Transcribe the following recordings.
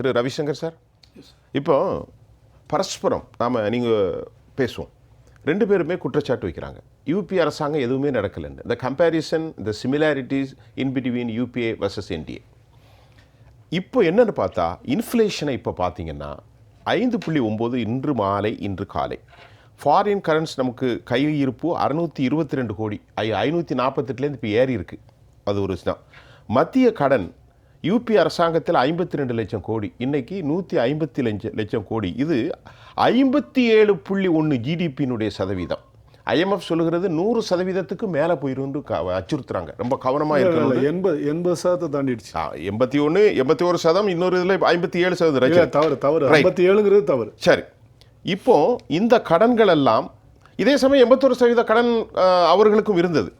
திரு Ravishankar sir. இப்போ பரஸ்பரம் நாம் நீங்கள் பேசுவோம். ரெண்டு பேருமே குற்றச்சாட்டு வைக்கிறாங்க. யூபி அரசாங்கம் எதுவுமே நடக்கலைன்னு. இந்த கம்பேரிசன் இந்த similarities in between UPA versus NDA இப்போ என்னன்னு பார்த்தா இன்ஃப்ளேஷனை இப்போ பார்த்தீங்கன்னா ஐந்து புள்ளி ஒம்பது இன்று மாலை இன்று காலை. ஃபாரின் கரன்ஸ் நமக்கு கையில் இருப்பு அறுநூற்றி இருபத்தி ரெண்டு கோடி. ஐ ஐநூற்றி நாற்பத்தெட்டுலேருந்து இப்போ ஏறி இருக்கு அது ஒரு விஷயம் மத்திய கடன் யூபி அரசாங்கத்தில் ஐம்பத்தி ரெண்டு லட்சம் கோடி இன்னைக்கு நூற்றி ஐம்பத்தி லட்சம் லட்சம் கோடி. இது ஐம்பத்தி ஏழு புள்ளி ஒன்று ஜிடிபியினுடைய சதவீதம். ஐஎம்எஃப் சொல்லுகிறது நூறு சதவீதத்துக்கு மேலே போயிருந்து அச்சுறுத்துறாங்க. ரொம்ப கவனமாக இருக்கணும் எண்பது எண்பது சதத்தை தாண்டிடுச்சு. எண்பத்தி ஒன்று எண்பத்தி ஒரு சதம் இன்னொரு இதில் ஐம்பத்தி ஏழு சதவீதம். தவறு தவறு. ஐம்பத்தி ஏழுங்கிறது தவறு. சரி. இப்போ இந்த கடன்கள் எல்லாம் இதே சமயம் எண்பத்தொரு சதவீத கடன் அவர்களுக்கும் இருந்தது.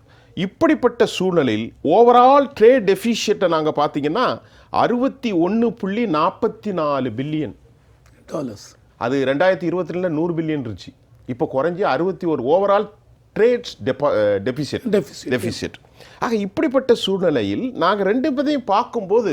இப்படிப்பட்ட சூழ்நிலையில் ஓவரால் ட்ரேட் டெஃபிஷியட்டை நாங்கள் பார்த்தீங்கன்னா அறுபத்தி ஒன்று புள்ளி நாற்பத்தி நாலு பில்லியன் டாலர்ஸ் அது ரெண்டாயிரத்தி இருபத்தி ரெண்டில் நூறு பில்லியன் இருந்துச்சு. இப்போ குறைஞ்சி அறுபத்தி ஒரு overall trades deficit Deficit. Deficit ஆக இப்படிப்பட்ட சூழ்நிலையில் நாங்கள் ரெண்டு பேரையும் பார்க்கும்போது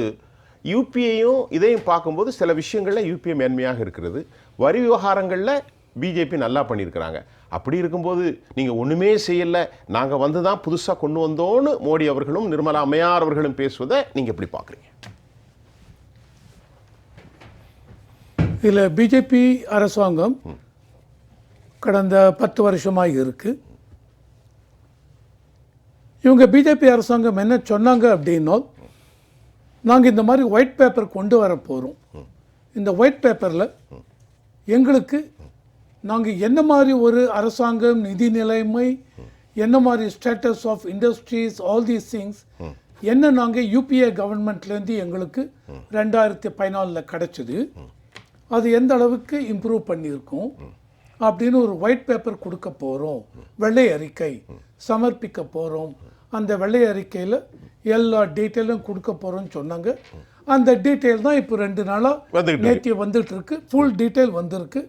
யூபிஐயும் இதையும் பார்க்கும்போது சில விஷயங்களில் யூபிஐ மேன்மையாக இருக்கிறது. வரி விவகாரங்களில் பிஜேபி நல்லா பண்ணியிருக்கிறாங்க. அப்படி இருக்கும்போது நீங்கள் ஒன்றுமே செய்யலை. நாங்கள் வந்து தான் புதுசாக கொண்டு வந்தோன்னு மோடி அவர்களும் நிர்மலா அம்மையார் அவர்களும் பேசுவதை நீங்கள் எப்படி பார்க்குறீங்க? இதில் பிஜேபி அரசாங்கம் கடந்த பத்து வருஷமாக இருக்கு. இவங்க பிஜேபி அரசாங்கம் என்ன சொன்னாங்க அப்படின்னா நாங்கள் இந்த மாதிரி ஒயிட் பேப்பர் கொண்டு வர போகிறோம் இந்த ஒயிட் பேப்பரில் எங்களுக்கு நாங்கள் என்ன மாதிரி ஒரு அரசாங்கம் நிதி நிலைமை என்ன மாதிரி status of industries all these things என்ன நாங்கள் யூபிஏ கவர்மெண்ட்லேருந்து எங்களுக்கு ரெண்டாயிரத்தி பதினாலில் கிடச்சிது. அது எந்த அளவுக்கு இம்ப்ரூவ் பண்ணியிருக்கோம்? அப்படின்னு ஒரு ஒயிட் பேப்பர் கொடுக்க போகிறோம் வெள்ளை அறிக்கை சமர்ப்பிக்க போகிறோம் அந்த வெள்ளை அறிக்கையில் எல்லா டீட்டெயிலும் கொடுக்க போகிறோம்னு சொன்னாங்க. அந்த டீட்டெயில் தான் இப்போ ரெண்டு நாளாக நேற்று வந்துட்டு இருக்கு. ஃபுல் டீட்டெயில் வந்திருக்கு.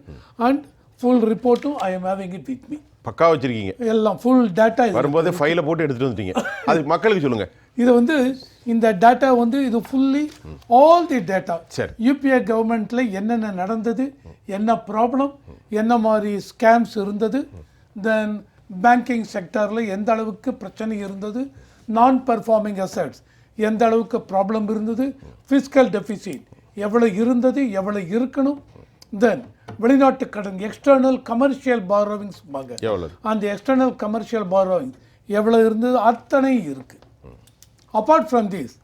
And full ரிப்போர்ட்டும் I am having it with me பக்கா வச்சிருக்கீங்க. எல்லாம் ஃபுல் டேட்டா வரும்போதே ஃபைலை போட்டு எடுத்துகிட்டு வந்துட்டீங்க. அது மக்களுக்கு சொல்லுங்கள் இது வந்து இந்த டேட்டா வந்து இது ஃபுல்லி ஆல் தி டேட்டா சரி. யூபிஏ கவர்மெண்ட்ல என்னென்ன நடந்தது என்ன ப்ராப்ளம் என்ன மாதிரி ஸ்கேம்ஸ் இருந்தது தென் பேங்கிங் செக்டாரில் எந்த அளவுக்கு பிரச்சனை இருந்தது நான் பர்ஃபார்மிங் அசட்ஸ் எந்த அளவுக்கு ப்ராப்ளம் இருந்தது ஃபிஸ்கல் டெபிசிட் எவ்வளோ இருந்தது எவ்வளோ இருக்கணும் தென் வெளிநாட்டு கடன் எக்ஸ்டர்னல் கமர்ஷியல் பாரோவிங்ஸ் அந்த எக்ஸ்டர்னல் கமர்ஷியல் பாரோவிங் எவ்வளோ இருந்தது? அத்தனை இருக்கு. அப்பார்ட் ஃப்ரம் திஸ்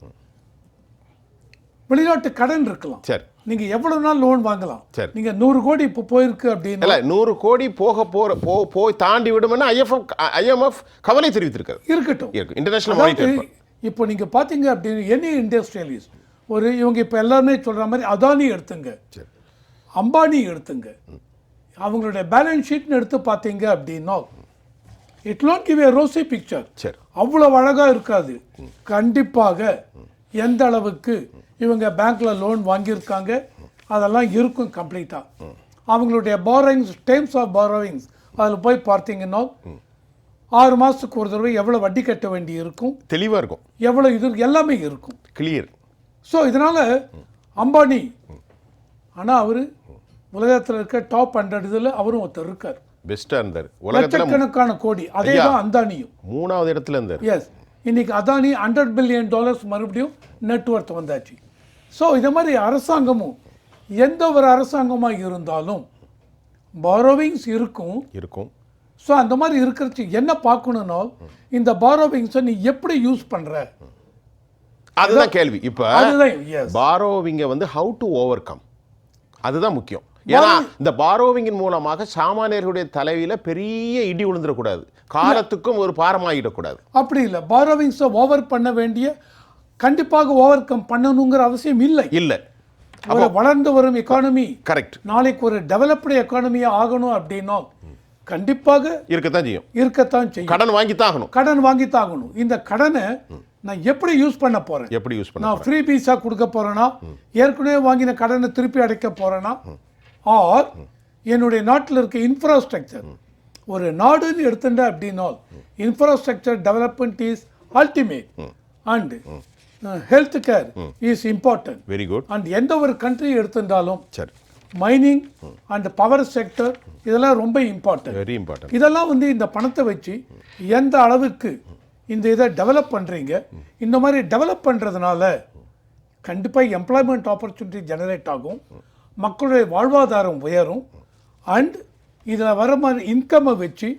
வெளிநாட்டு கடன் இருக்கலாம். சரி. நீங்க எவ்வளவு நாள் லோன் வாங்கலாம்? சரி. நீங்க நூறு கோடி இப்போ போயிருக்கு அப்படின்னு இல்ல நூறு கோடி போக போற போ போய் தாண்டி விடுமென்னு ஐஎஃப்எஃப் ஐஎம்எஃப் கவலை தெரிவித்திருக்காரு இருக்கட்டும். இருக்கு. இன்டர்நேஷனல் மானிட்டரி இப்போ நீங்க பாத்தீங்க அப்படின்னு எனி இண்டஸ்ட்ரியலிஸ்ட் ஒரு இவங்க இப்போ எல்லாருமே சொல்ற மாதிரி அதானி எடுத்துங்க. சரி. அம்பானி எடுத்துங்க. அவங்களுடைய பேலன்ஸ் ஷீட்னு எடுத்து பார்த்தீங்க அப்படின்னா it not give a rosy picture சரி. அவ்வளவு அழகா இருக்காது. கண்டிப்பாக எந்த அளவுக்கு இவங்க பேங்க்ல லோன் வாங்கியிருக்காங்க அதெல்லாம் இருக்கும் கம்ப்ளீட்டா அவங்களுடைய பாரோயிங்ஸ் டைம்ஸ் ஆஃப் பாரோவிங்ஸ் அதில் போய் பார்த்தீங்கன்னா ஆறு மாசத்துக்கு ஒரு தடவை எவ்வளவு வட்டி கட்ட வேண்டி இருக்கும்? தெளிவா இருக்கும். எவ்வளவு இது எல்லாமே இருக்கும். கிளியர் ஸோ இதனால அம்பானி ஆனா அவரு உலகத்துல இருக்க டாப் ஹண்ட்ரட் இதுல அவரும் ஒருத்தர் இருக்கார். பெஸ்டா இருந்தார். உலகத்துல லட்சக்கணக்கான கோடி. அதே தான் அந்தானியும் மூணாவது இடத்துல இருந்தார். எஸ் இன்னைக்கு அதானி ஹண்ட்ரட் பில்லியன் டாலர்ஸ் மறுபடியும் நெட்ஒர்த் வந்தாச்சு. ஸோ இதை மாதிரி அரசாங்கமும் எந்த ஒரு அரசாங்கமாக இருந்தாலும் பாரோவிங்ஸ் இருக்கும். இருக்கும். ஸோ அந்த மாதிரி இருக்கிறது என்ன பார்க்கணும்னா இந்த பாரோவிங்ஸை நீ எப்படி யூஸ் பண்ற? அதுதான் கேள்வி. இப்ப பாரோவிங்க வந்து ஹவு டு ஓவர் கம் அதுதான் முக்கியம். ஏன்னா இந்த பாரோவிங்கின் மூலமாக சாமானியர்களுடைய தலைவியில பெரிய இடி விழுந்துடக்கூடாது. காலத்துக்கும் ஒரு பாரமாகிடக்கூடாது. அப்படி இல்லை. பாரோவிங்ஸை ஓவர் பண்ண வேண்டிய கண்டிப்பாக ஓவர் கம் பண்ணணுங்கிற அவசியம் இல்லை. இல்ல. ஒரு வளர்ந்து வரும் எக்கானமி கரெக்ட் நாளைக்கு ஒரு டெவலப்டு எக்கானமியா ஆகணும் அப்படின்னா கண்டிப்பாக இருக்கத்தான் செய்யும். இருக்கத்தான் செய்யும். கடன் வாங்கி ஆகணும். கடன் வாங்கித்தான் ஆகணும். இந்த கடனை நான் எப்படி யூஸ் பண்ண போறேன்? எப்படி யூஸ் பண்ண நான் ஃப்ரீ பீஸா கொடுக்க போறேனா? ஏற்கனவே வாங்கின கடனை திருப்பி அடைக்க போறேனா? ஆர் என்னுடைய நாட்டில் இருக்க இன்ஃப்ராஸ்ட்ரக்சர் ஒரு நாடுன்னு எடுத்துட்ட அப்படின்னா infrastructure development is ultimate and health care is important very good and எந்த ஒரு கண்ட்ரி எடுத்திருந்தாலும் சரி. மைனிங் அண்ட் பவர் செக்டர் இதெல்லாம் ரொம்ப இம்பார்ட்டன்ட் வெரி இம்பார்ட்டன்ட் இதெல்லாம் வந்து இந்த பணத்தை வச்சு எந்த அளவுக்கு இந்த இதை டெவலப் பண்ணுறீங்க இந்த மாதிரி டெவலப் பண்ணுறதுனால கண்டிப்பாக எம்ப்ளாய்மெண்ட் ஆப்பர்ச்சுனிட்டி ஜெனரேட் ஆகும். மக்களுடைய வாழ்வாதாரம் உயரும். அண்ட் இதில் வர மாதிரி இன்கம்மை வச்சு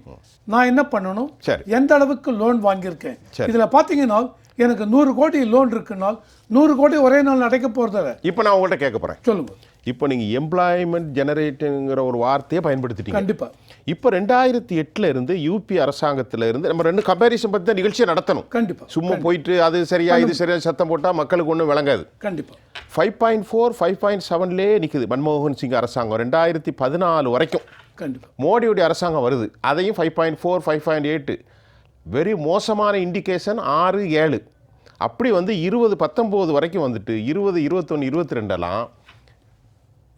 நான் என்ன பண்ணணும்? சரி. எந்த அளவுக்கு லோன் வாங்கியிருக்கேன். இதில் பார்த்தீங்கன்னா எனக்கு நூறு கோடி லோன் இருக்குனால் நூறு கோடி ஒரே நாள் அடைக்க போகிறதில்ல இப்போ நான் உங்கள்கிட்ட கேட்க போகிறேன் சொல்லுங்க. இப்போ நீங்கள் எம்ப்ளாய்மெண்ட் ஜெனரேட்டுங்கிற ஒரு வார்த்தையை பயன்படுத்திட்டீங்க. கண்டிப்பாக இப்போ ரெண்டாயிரத்தி எட்டுல இருந்து யூபி அரசாங்கத்துல இருந்து நம்ம ரெண்டு கம்பேரிசன் பற்றி தான் நிகழ்ச்சியை நடத்தணும். கண்டிப்பாக சும்மா போயிட்டு அது சரியா இது சரியா சத்தம் போட்டால் மக்களுக்கு ஒன்றும் விளங்காது. கண்டிப்பாக five point four five point செவன்லேயே நிற்குது மன்மோகன் சிங் அரசாங்கம் ரெண்டாயிரத்தி பதினாலு வரைக்கும். கண்டிப்பாக மோடியுடைய அரசாங்கம் வருது. அதையும் five point four five point eight very மோசமான இண்டிகேஷன் ஆறு ஏழு. அப்படி வந்து இருபது பத்தொம்போது வரைக்கும் வந்துட்டு இருபது இருபத்தொன்று இருபத்தி ரெண்டெல்லாம்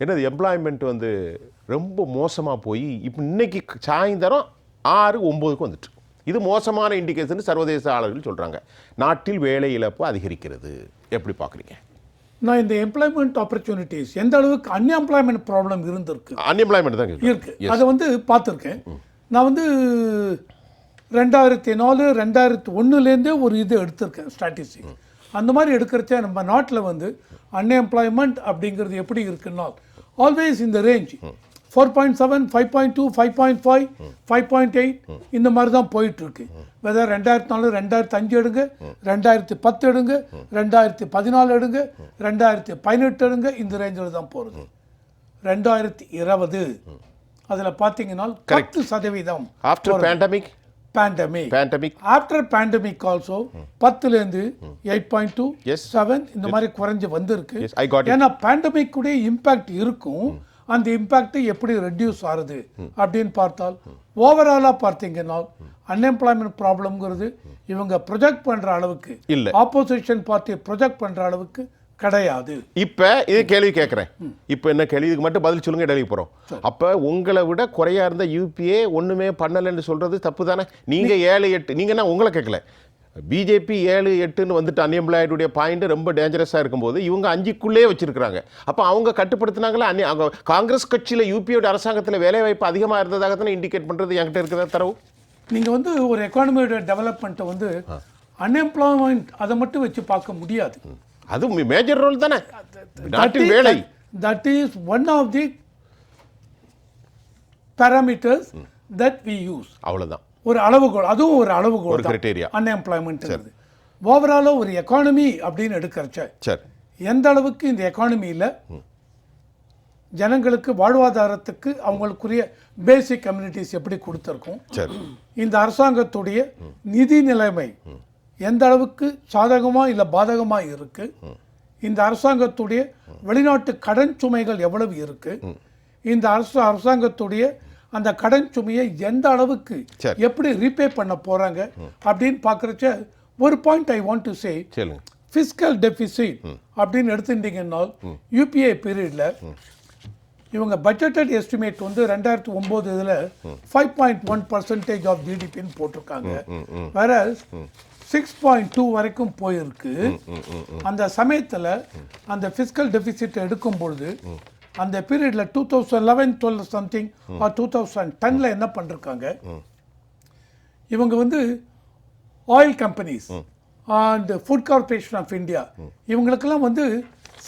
என்னது எம்ப்ளாய்மெண்ட் வந்து ரொம்ப மோசமாக போய் இப்போ இன்னைக்கு சாயந்தரம் ஆறு ஒம்போதுக்கு வந்துட்டு. இது மோசமான இண்டிகேஷன் சர்வதேச ஆளர்கள் சொல்கிறாங்க நாட்டில் வேலை இழப்பு அதிகரிக்கிறது. எப்படி பார்க்குறீங்க நான் இந்த எம்ப்ளாய்மெண்ட் ஆப்பர்ச்சுனிட்டிஸ் எந்த அளவுக்கு அன்எம்ப்ளாய்மெண்ட் ப்ராப்ளம் இருந்திருக்கு? அன்எம்ப்ளாய்மெண்ட் தான் கேட்குறேன். இருக்கு. அதை வந்து பார்த்துருக்கேன். நான் வந்து ரெண்டாயிரத்தி நாலு ரெண்டாயிரத்தி ஒன்றுலேருந்தே ஒரு இது எடுத்திருக்கேன் ஸ்டாட்டிஸ்டிக் அந்த மாதிரி எடுக்கிறச்ச நம்ம நாட்டில் வந்து அன்எம்ப்ளாய்மெண்ட் அப்படிங்கிறது எப்படி இருக்குன்னா ஆல்வேஸ் இந்த range four point seven five point two five point five five point eight இந்த மாதிரி தான் போயிட்டு இருக்கு வெதர் ரெண்டாயிரத்தி நாலு ரெண்டாயிரத்தி அஞ்சு எடுங்க ரெண்டாயிரத்தி பத்து எடுங்க ரெண்டாயிரத்தி பதினாலு எடுங்க ரெண்டாயிரத்தி பதினெட்டு எடுங்க இந்த ரேஞ்சில் தான் போகிறது ரெண்டாயிரத்தி இருபது. அதில் பார்த்தீங்கன்னா பத்து சதவீதம் after pandemic pandemic pandemic after pandemic also பத்துலேருந்து eight point two Yes. Seven இந்த மாதிரி குறைஞ்சு வந்திருக்கு got it. ஏன்னா பேண்டமிக் உடைய இம்பாக்ட் இருக்கும் அந்த இம்பாக்ட் எப்படி ரெடியூஸ் ஆகுது அப்படின்னு பார்த்தால் ஓவராலாக பார்த்தீங்கன்னா அன்எம்ப்ளாய்மெண்ட் ப்ராப்ளம்ங்கிறது இவங்க ப்ரொஜெக்ட் பண்ற அளவுக்கு இல்ல. ஆப்போசிஷன் பார்ட்டி ப்ரொஜெக்ட் பண்ற அளவுக்கு கிடையாது. இப்போ இது கேள்வி கேட்குறேன் இப்போ என்ன கேள்வி? இதுக்கு மட்டும் பதில் சொல்லுங்க டெல்லிக்கு போகிறோம் அப்போ உங்களை விட குறையா இருந்த யூபிஏ ஒன்றுமே பண்ணலைன்னு சொல்கிறது தப்பு தானே நீங்கள் ஏழு எட்டு நீங்கள் என்ன உங்களை கேட்கல பிஜேபி ஏழு எட்டுன்னு வந்துட்டு அன்எம்ப்ளாய்டுடைய பாயிண்ட் ரொம்ப டேஞ்சரஸாக இருக்கும்போது இவங்க அஞ்சுக்குள்ளே வச்சிருக்கிறாங்க. அப்போ அவங்க கட்டுப்படுத்தினாங்களா? அவங்க காங்கிரஸ் கட்சியில் யூபியோட அரசாங்கத்தில் வேலைவாய்ப்பு அதிகமாக இருந்ததாக தானே இண்டிகேட் பண்ணுறது என்கிட்ட இருக்கிற தரவு? நீங்க வந்து ஒரு எக்கானமியோட டெவலப்மெண்ட்டை வந்து அன்எம்ப்ளாய்மெண்ட் அதை மட்டும் வச்சு பார்க்க முடியாது. அது மேஜர் ரோல் தானே? நாட்டில் வேலை. That is one of the parameters that we use அவ்வளோதான் ஒரு அளவுகோல் அதுவும் ஒரு அளவுகோல் ஒரு criteria. அன்எம்ப்ளாய்மெண்ட் ஓவராலாக ஒரு எக்கானமி அப்படின்னு எடுக்கிறச்ச சரி. எந்த அளவுக்கு இந்த எக்கானமியில் ஜனங்களுக்கு வாழ்வாதாரத்துக்கு அவங்களுக்குரிய பேசிக் கம்யூனிட்டிஸ் எப்படி கொடுத்துருக்கோம்? இந்த அரசாங்கத்துடைய நிதி நிலைமை எந்த அளவுக்கு சாதகமா இல்ல பாதகமா இருக்கு? இந்த அரசாங்கத்துடைய வெளிநாட்டு கடன் சுமைகள் எவ்வளவு இருக்கு? இந்த அரசு அரசாங்கத்துடைய அந்த கடன் சுமையை எந்த அளவுக்கு. எப்படி ரீபே பண்ண போறாங்க? அப்படின்னு பார்க்கறச்ச ஒரு point I want to say fiscal deficit அப்படின்னு எடுத்துட்டீங்கன்னா யூபிஐ பீரியட்ல இவங்க பட்ஜெட்டட் எஸ்டிமேட் வந்து ரெண்டாயிரத்தி ஒன்பது இதுல five point one percentage of ஜிடிபின்னு போட்டிருக்காங்க. வேற சிக்ஸ் பாயிண்ட் டூ வரைக்கும் போயிருக்கு. அந்த சமயத்துல அந்த ஃபிஸ்கல் டெபிசிட் எடுக்கும் பொழுது அந்த பீரியட்ல two thousand eleven twelve something or two thousand டென்ல என்ன பண்ணிருக்காங்க? இவங்க வந்து oil companies and food corporation of India இவங்களுக்கெல்லாம் வந்து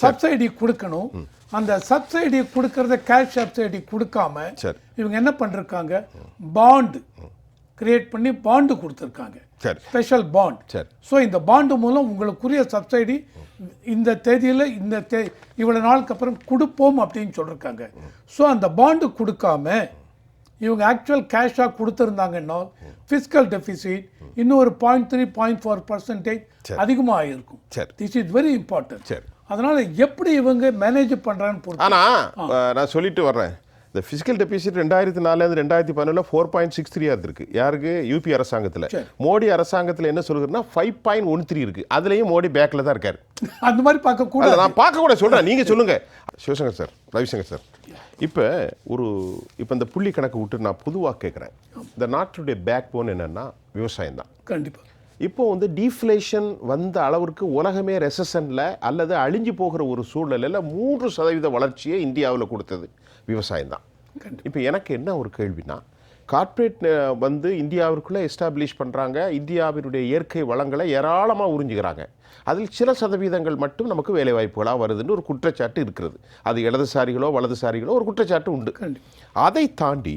சப்சிடி கொடுக்கணும். அந்த சப்சிடி கொடுக்கறத கேஷ் சப்சிடி கொடுக்காம. இவங்க என்ன பண்ணிருக்காங்க? பாண்டு கிரியேட் பண்ணி பாண்டு கொடுத்துருக்காங்க. சரி. ஸ்பெஷல் பாண்ட் சரி. ஸோ இந்த பாண்டு மூலம் உங்களுக்குரிய சப்சிடி இந்த தேதியில் இந்த தே இவ்வளோ நாளுக்கு அப்புறம் கொடுப்போம் அப்படின்னு சொல்லியிருக்காங்க ஸோ அந்த பாண்டு கொடுக்காம இவங்க ஆக்சுவல் கேஷாக கொடுத்துருந்தாங்கன்னா ஃபிஸ்கல் டெபிசிட் இன்னும் ஒரு point three point four percentage அதிகமாக ஆயிருக்கும் சரி. திஸ் இஸ் வெரி இம்பார்ட்டன்ட் சரி. அதனால எப்படி இவங்க மேனேஜ் பண்ணுறான்னு ஆனால் நான் சொல்லிட்டு வர்றேன். இந்த ஃபிசிக்கல் டெபிசிட் ரெண்டாயிரத்தி நாலுலேருந்து ரெண்டாயிரத்தி பதினொன்றில் ஃபோர் பாயிண்ட் சிக்ஸ் த்ரீ இருக்கு யாருக்கு? யூபி அரசாங்கத்தில். மோடி அரசாங்கத்தில் என்ன சொல்லுகிறதுனா ஃபைவ் பாயிண்ட் ஒன் த்ரீ இருக்கு. அதுலேயும் மோடி பேக்கில் தான் இருக்காரு. அந்த மாதிரி பார்க்கக்கூடாது நான் பார்க்க கூட சொல்கிறேன் நீங்கள் சொல்லுங்க. Sivasankar sir Ravisankar sir. இப்போ ஒரு இப்போ இந்த புள்ளி கணக்கு விட்டு நான் பொதுவாக கேட்குறேன் இந்த நாட்டுடைய பேக் போன் என்னன்னா விவசாயம் தான். கண்டிப்பாக இப்போ வந்து டீஃப்ளேஷன் வந்த அளவிற்கு உலகமே ரெசஷனில் அல்லது அழிஞ்சு போகிற ஒரு சூழ்நிலையில் மூன்று சதவீத வளர்ச்சியை இந்தியாவில் கொடுத்தது. விவசாயம் தான் இப்போ எனக்கு என்ன ஒரு கேள்வினா கார்ப்பரேட் வந்து இந்தியாவிற்குள்ளே எஸ்டாப்ளிஷ் பண்ணுறாங்க இந்தியாவினுடைய இயற்கை வளங்களை ஏராளமாக உறிஞ்சுகிறாங்க. அதில் சில சதவீதங்கள் மட்டும் நமக்கு வேலைவாய்ப்புகளாக வருதுன்னு ஒரு குற்றச்சாட்டு இருக்கிறது. அது இடதுசாரிகளோ வலதுசாரிகளோ ஒரு குற்றச்சாட்டு உண்டு. அதை தாண்டி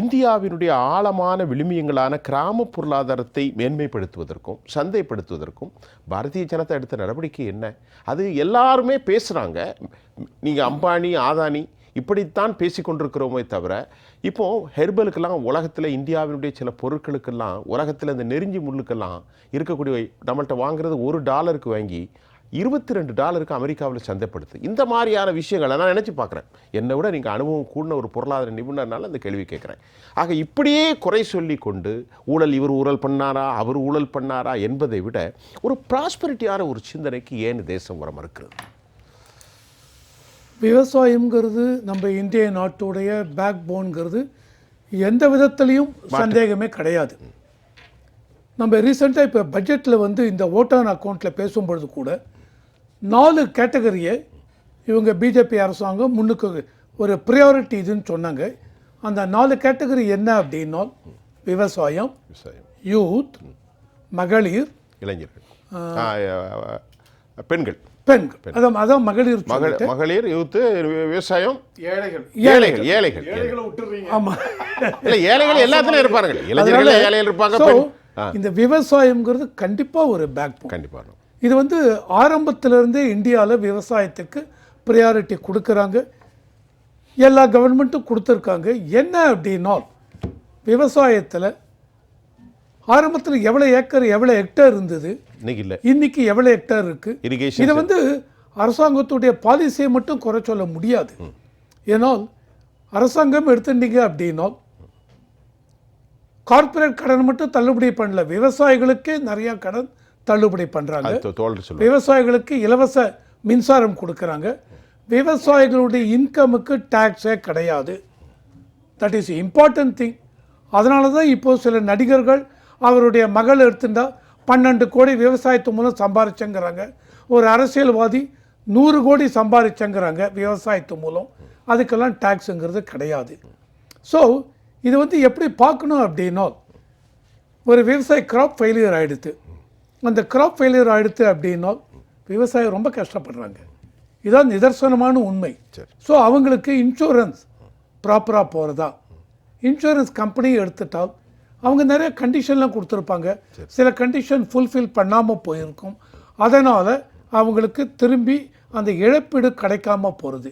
இந்தியாவினுடைய ஆழமான விளிமியங்களான கிராம பொருளாதாரத்தை மேன்மைப்படுத்துவதற்கும் சந்தைப்படுத்துவதற்கும் பாரதிய ஜனதா எடுத்த நடவடிக்கை என்ன? அது எல்லாருமே பேசுகிறாங்க நீங்கள் அம்பானி ஆதானி இப்படித்தான் பேசிக்கொண்டிருக்கிறோமே தவிர இப்போது ஹெர்பலுக்கெல்லாம் உலகத்தில் இந்தியாவினுடைய சில பொருட்களுக்கெல்லாம் உலகத்தில் இந்த நெருஞ்சி முள்ளுக்கெல்லாம் இருக்கக்கூடிய நம்மள்கிட்ட வாங்குறது ஒரு டாலருக்கு வாங்கி இருபத்தி ரெண்டு டாலருக்கு அமெரிக்காவில் சந்தைப்படுத்து. இந்த மாதிரியான விஷயங்களை நான் நினச்சி பார்க்குறேன். என்னை விட நீங்கள் அனுபவம் கூடின ஒரு பொருளாதார நிபுணர்னால அந்த கேள்வி கேட்குறேன். ஆக இப்படியே குறை சொல்லி கொண்டு ஊழல் இவர் ஊழல் பண்ணாரா அவர் ஊழல் பண்ணாரா என்பதை விட ஒரு ப்ராஸ்பரிட்டியான ஒரு சிந்தனைக்கு ஏன் தேசம் வர மறுக்கிறது விவசாயம்ங்கிறது நம்ம இந்திய நாட்டுடைய பேக் போன்கிறது எந்த விதத்துலையும் சந்தேகமே கிடையாது. நம்ம ரீசெண்டாக இப்போ பட்ஜெட்டில் வந்து இந்த ஓட்டான் அக்கௌண்ட்டில் பேசும்பொழுது கூட நாலு கேட்டகரியை இவங்க பிஜேபி அரசாங்கம் முன்னுக்கு ஒரு ப்ரியாரிட்டி இதுன்னு சொன்னாங்க. அந்த நாலு கேட்டகரி என்ன அப்படின்னா விவசாயம் யூத் மகளிர் இளைஞர்கள். பெண்கள். பெண்கள். அதான் அதான் மகளிர் மகள் மகளிர் யூத்து விவசாயம். ஏழைகள். ஏழைகள் ஏழைகள். ஏழைகளை விட்டுறீங்க ஆமாம் இல்ல ஏழைகள் எல்லாத்துலயும் இருப்பாங்க இளைஞர்கள் ஏழைகள் இருப்பாங்க இந்த விவசாயம்ங்கிறது கண்டிப்பா ஒரு பேக் போன் கண்டிப்பா இது வந்து ஆரம்பத்திலிருந்தே இந்தியாவில் விவசாயத்துக்கு ப்ரியாரிட்டி கொடுக்குறாங்க. எல்லா கவர்மெண்ட்டும் கொடுத்துருக்காங்க. என்ன அப்படின்னா விவசாயத்தில் ஆரம்பத்தில் எவ்வளோ ஏக்கர் எவ்வளோ ஹெக்டேர் இருந்தது? இன்னைக்கு இல்ல. இன்னைக்கு எவ்வளோ ஹெக்டேர் இருக்கு? இரிகேஷன் இதை வந்து அரசாங்கத்துடைய பாலிசியை மட்டும் குறை சொல்ல முடியாது. ஏன்னால் அரசாங்கம் எடுத்துட்டீங்க அப்படின்னா கார்ப்பரேட் கடன் மட்டும் தள்ளுபடி பண்ணல. விவசாயிகளுக்கே நிறைய கடன் தள்ளுபடி சொல்லுவாங்க விவசாயிகளுக்கு இலவச மின்சாரம் கொடுக்கறாங்க. விவசாயிகளுடைய இன்கமுக்கு டேக்ஸே கிடையாது. தட் இஸ் இம்பார்ட்டன்ட் திங் அதனால தான் இப்போ சில நடிகர்கள் அவருடைய மகள் எடுத்துட்டா பன்னெண்டு கோடி விவசாயத்து மூலம் சம்பாரிச்சங்கிறாங்க. ஒரு அரசியல்வாதி நூறு கோடி சம்பாரிச்சங்கிறாங்க விவசாயத்து மூலம். அதுக்கெல்லாம் டேக்ஸுங்கிறது கிடையாது. ஸோ இது வந்து எப்படி பார்க்கணும் அப்படின்னா ஒரு விவசாய கிராப் ஃபெயிலியர் ஆயிடுத்து. அந்த கிராப் ஃபெயிலியர் ஆயிடுத்து அப்படின்னா விவசாயம் ரொம்ப கஷ்டப்படுறாங்க. இதான் நிதர்சனமான உண்மை. சரி. ஸோ அவங்களுக்கு இன்சூரன்ஸ் ப்ராப்பராக போகிறதா இன்சூரன்ஸ் கம்பெனி எடுத்துட்டால் அவங்க நிறைய கண்டிஷன்லாம் கொடுத்துருப்பாங்க. சில கண்டிஷன் ஃபுல்ஃபில் பண்ணாமல் போயிருக்கும். அதனால் அவங்களுக்கு திரும்பி அந்த இழப்பீடு கிடைக்காம போகிறது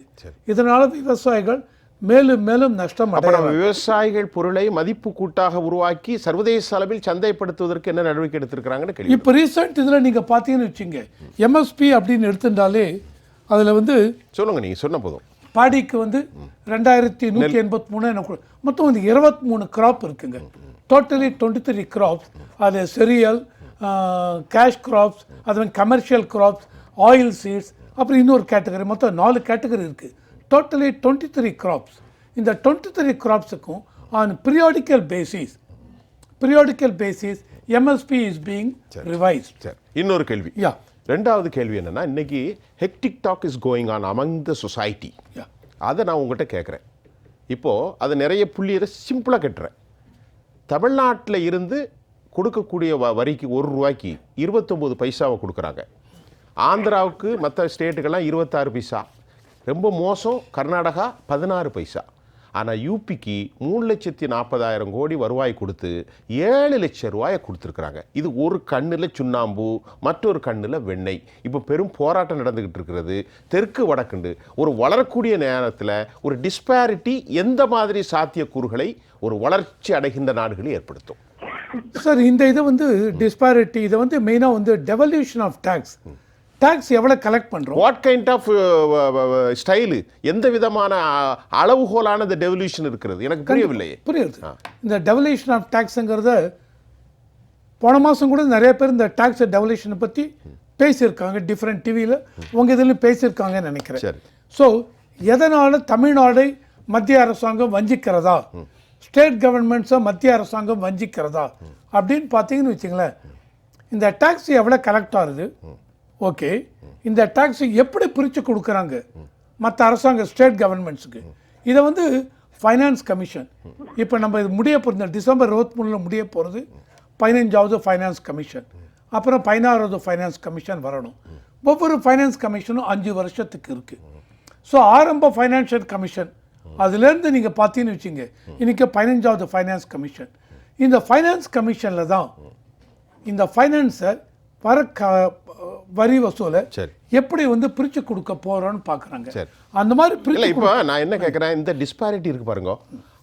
இதனால் விவசாயிகள் மேலும் மேலும் நஷ்டம் விவசாயிகள் பொருளை மதிப்பு கூட்டாக உருவாக்கி சர்வதேச அளவில் சந்தைப்படுத்துவதற்கு என்ன நடவடிக்கை எடுத்திருக்கிறாங்கன்னு கேள்வி. இப்போ ரீசெண்ட் இதில் நீங்கள் பார்த்தீங்கன்னு வச்சுங்க எம்எஸ்பி அப்படின்னு எடுத்துட்டாலே அதில் வந்து சொல்லுங்க நீங்க சொன்ன போதும். பாடிக்கு வந்து ரெண்டாயிரத்தி நூற்றி எண்பத்தி மூணு எனக்கு மொத்தம் வந்து இருபத்தி மூணு கிராப் இருக்குங்க. டோட்டலி டுவெண்ட்டி த்ரீ கிராப்ஸ் அது செரியல் கேஷ் கிராப்ஸ் அது மாதிரி கமர்ஷியல் கிராப்ஸ் ஆயில் சீட்ஸ் அப்புறம் இன்னொரு கேட்டகரி மொத்தம் நாலு கேட்டகரி இருக்குது டோட்டலி டுவெண்ட்டி த்ரீ கிராப்ஸ் இந்த twenty three கிராப்ஸுக்கும் on periodical basis periodical basis MSP is being revised சரி இன்னொரு கேள்வி. யா ரெண்டாவது கேள்வி என்னன்னா இன்னைக்கு hectic talk is going on among the society yeah அதை நான் உங்கள்கிட்ட கேட்குறேன். இப்போது அது நிறைய புள்ளியை சிம்பிளாக கட்டுறேன். தமிழ்நாட்டில் இருந்து கொடுக்கக்கூடிய வ வரிக்கு ஒரு ரூபாய்க்கு இருபத்தொம்போது பைசாவை கொடுக்குறாங்க. ஆந்திராவுக்கு மற்ற ஸ்டேட்டுக்கெல்லாம் இருபத்தாறு பைசா. ரொம்ப மோசம் கர்நாடகா பதினாறு பைசா. ஆனால் யூபிக்கு மூணு லட்சத்தி நாற்பதாயிரம் கோடி வருவாய் கொடுத்து ஏழு லட்சம் ரூபாயை கொடுத்துருக்குறாங்க. இது ஒரு கண்ணில் சுண்ணாம்பு மற்றொரு கண்ணில் வெண்ணெய். இப்போ பெரும் போராட்டம் நடந்துக்கிட்டு இருக்கிறது. தெற்கு வடக்குண்டு. ஒரு வளரக்கூடிய நேரத்தில் ஒரு டிஸ்பாரிட்டி எந்த மாதிரி சாத்தியக்கூறுகளை ஒரு வளர்ச்சி அடைகின்ற நாடுகளில் ஏற்படுத்தும். சார் இந்த இது வந்து டிஸ்பாரிட்டி இதை வந்து மெயினாக வந்து டெவல்யூஷன் ஆஃப் டேக்ஸ் டேக்ஸ் எவ்வளோ கலெக்ட் பண்ணுறோம் வாட் கைண்ட் ஆஃப் ஸ்டைலு எந்த விதமான அஹ், அளவுகோலான இந்த டெவல்யூஷன் இருக்கிறது? எனக்கு புரியவில்லையே புரியுது. இந்த டெவல்யூஷன் ஆஃப் டேக்ஸுங்கிறத போன மாதம் கூட நிறைய பேர் இந்த டேக்ஸ் டெவல்யூஷனை பற்றி பேசியிருக்காங்க டிஃப்ரெண்ட் டிவியில் உங்கள் இதுலையும் பேசியிருக்காங்கன்னு நினைக்கிறேன். சரி. ஸோ எதனால் தமிழ்நாடை மத்திய அரசாங்கம் வஞ்சிக்கிறதா? ஸ்டேட் கவர்மெண்ட்ஸை மத்திய அரசாங்கம் வஞ்சிக்கிறதா? அப்படின்னு பார்த்தீங்கன்னு வச்சுங்களேன் இந்த டேக்ஸ் எவ்வளோ கலெக்ட் ஆகுது? ஓகே. இந்த டேக்ஸ் எப்படி பிரித்து கொடுக்குறாங்க? மற்ற அரசாங்க ஸ்டேட் கவர்மெண்ட்ஸுக்கு இதை வந்து ஃபைனான்ஸ் கமிஷன் இப்போ நம்ம இது முடிய போகிறது டிசம்பர் இருபத்தி மூணில் முடிய போகிறது பதினஞ்சாவது ஃபைனான்ஸ் கமிஷன் அப்புறம் பதினாறாவது ஃபைனான்ஸ் கமிஷன் வரணும். ஒவ்வொரு ஃபைனான்ஸ் கமிஷனும் அஞ்சு வருஷத்துக்கு இருக்குது ஸோ ஆரம்ப ஃபைனான்ஷியல் கமிஷன் அதுலேருந்து நீங்கள் பார்த்தீங்கன்னு வச்சுங்க இன்றைக்கி பதினஞ்சாவது ஃபைனான்ஸ் கமிஷன் இந்த ஃபைனான்ஸ் கமிஷனில் தான் இந்த ஃபைனான்ஸை வர க வரி வசூலை சரி. எப்படி வந்து பிரித்து கொடுக்க போகிறோன்னு பார்க்குறாங்க சரி. அந்த மாதிரி பிரித்து இப்போ நான் என்ன கேட்குறேன் இந்த டிஸ்பாரிட்டி இருக்கு பாருங்க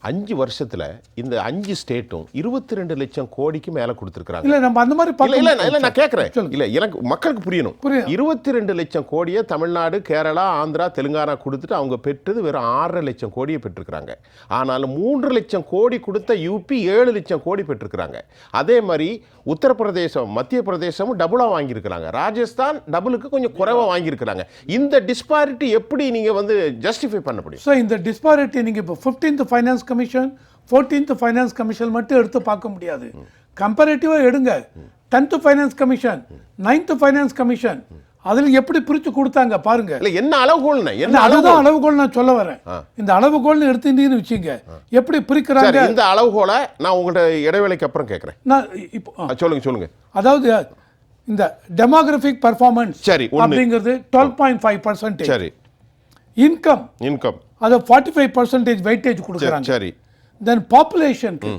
அஞ்சு வருஷத்துல இந்த அஞ்சு ஸ்டேட்டும் இருபத்தி ரெண்டு லட்சம் கோடிக்கு மேல கொடுத்துருக்காங்க இல்லை நம்ம அந்த மாதிரி இல்ல இல்ல. இல்ல நான் கேட்கறேன். இல்ல எனக்கு மக்களுக்கு புரியணும். இருபத்தி ரெண்டு லட்சம் கோடியை தமிழ்நாடு கேரளா ஆந்திரா தெலுங்கானா கொடுத்துட்டு அவங்க பெற்றது வெறும் ஆறரை லட்சம் கோடியை பெற்றிருக்கிறாங்க ஆனாலும் மூன்று லட்சம் கோடி கொடுத்த யூபி ஏழு லட்சம் கோடி பெற்றிருக்கிறாங்க அதே மாதிரி உத்தரப்பிரதேசம் மத்திய பிரதேசமும் டபுளா வாங்கியிருக்கிறாங்க. ராஜஸ்தான் டபுளுக்கு கொஞ்சம் குறைவா வாங்கியிருக்கிறாங்க. இந்த டிஸ்பாரிட்டி எப்படி நீங்க வந்து ஜஸ்டிஃபை பண்ண முடியும்? ஸோ இந்த டிஸ்பாரிட்டி நீங்கள் இப்போ fifteenth finance commission fourteenth finance commission மட்டும் எடுத்து பார்க்க முடியாது. கம்பேரேட்டிவாக எடுங்க. Tenth finance commission ninth finance commission அதில் எப்படி பிரித்து கொடுத்தாங்க பாருங்க. இல்ல என்ன அளவுகோல்னு என்ன இல்ல, அளவுகோல்? நான் சொல்ல வரேன். இந்த அளவுகோல்னு எடுத்துட்டீங்கன்னு வச்சுங்க. எப்படி பிரிக்கிறாங்க? இந்த அளவுகோலை நான் உங்கள்ட்ட இடைவேளைக்கு அப்புறம் கேட்குறேன் நான் இப்போ. சொல்லுங்க சொல்லுங்க. அதாவது இந்த டெமோகிராஃபிக் பர்ஃபார்மன்ஸ் சரி. அப்படிங்கிறது டுவெல் பாயிண்ட் ஃபைவ் பர்சன்டேஜ் சரி. இன்கம் இன்கம் அதை ஃபார்ட்டி ஃபைவ் பர்சன்டேஜ் வெயிட்டேஜ் கொடுக்குறாங்க. சரி. தென் பாப்புலேஷனுக்கு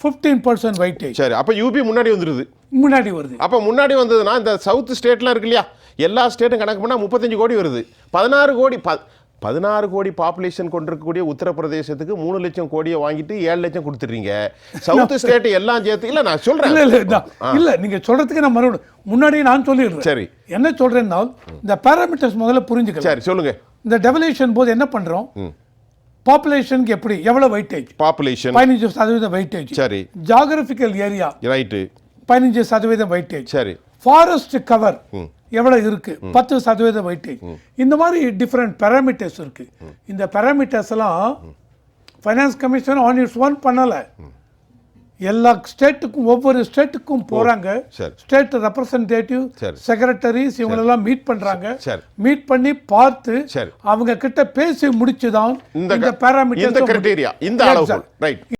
ஃபிஃப்டீன் பர்சன்ட் வெயிட்டேஜ் சரி அப்ப யூபி முன்னாடி வந்துருது. முன்னாடி வருது. அப்ப முன்னாடி வந்ததுன்னா இந்த சவுத் ஸ்டேட்லாம் இருக்கு இல்லையா? எல்லா ஸ்டேட்டும் கணக்கு பண்ணா முப்பத்தஞ்சு கோடி வருது. பதினாறு கோடி ப பதினாறு கோடி பாப்புலேஷன் கொண்டிருக்கக்கூடிய உத்தரப்பிரதேசத்துக்கு மூணு லட்சம் கோடியை வாங்கிட்டு ஏழு லட்சம் கொடுத்துறீங்க சவுத் ஸ்டேட் எல்லாம் சேர்த்து இல்ல நான் சொல்றேன். இல்ல இல்ல இல்ல. நீங்க சொல்றதுக்கு நான் மறுபடியும் முன்னாடியே நான் சொல்லிடுறேன். சரி. என்ன சொல்றேன்னா இந்த பேராமீட்டர்ஸ் முதல்ல புரிஞ்சுக்கலாம் சரி சொல்லுங்க. இந்த டெவலேஷன் போது என்ன பண்றோம்? பாப்புலேஷனுக்கு எப்படி எவ்வளவு வெயிட்டேஜ் பாப்புலேஷன் பதினஞ்சு சதவீதம் வெயிட்டேஜ் சரி. ஜாகிரபிக்கல் ஏரியா ரைட்டு பதினஞ்சு சதவீதம் வெயிட்டேஜ் சரி. ஃபாரஸ்ட் கவர் எவ்வளவு இருக்கு? பத்து சதவீதம் வெயிட்டேஜ் இந்த மாதிரி டிஃப்ரெண்ட் பேராமீட்டர்ஸ் இருக்கு. இந்த பேராமீட்டர்ஸ் எல்லாம் finance commission on its own பண்ணல. எல்லா ஸ்டேட்டுக்கும் ஒவ்வொரு ஸ்டேட்டுக்கும் போறாங்க. சரி. State representative. செக்ரட்டரிஸ் இவங்களெல்லாம் மீட் பண்றாங்க. சரி. மீட் பண்ணி பார்த்து. அவங்க கிட்ட பேசி முடிச்சுதான் இந்த இந்த க- பேராமீட்டர்ஸ் இந்த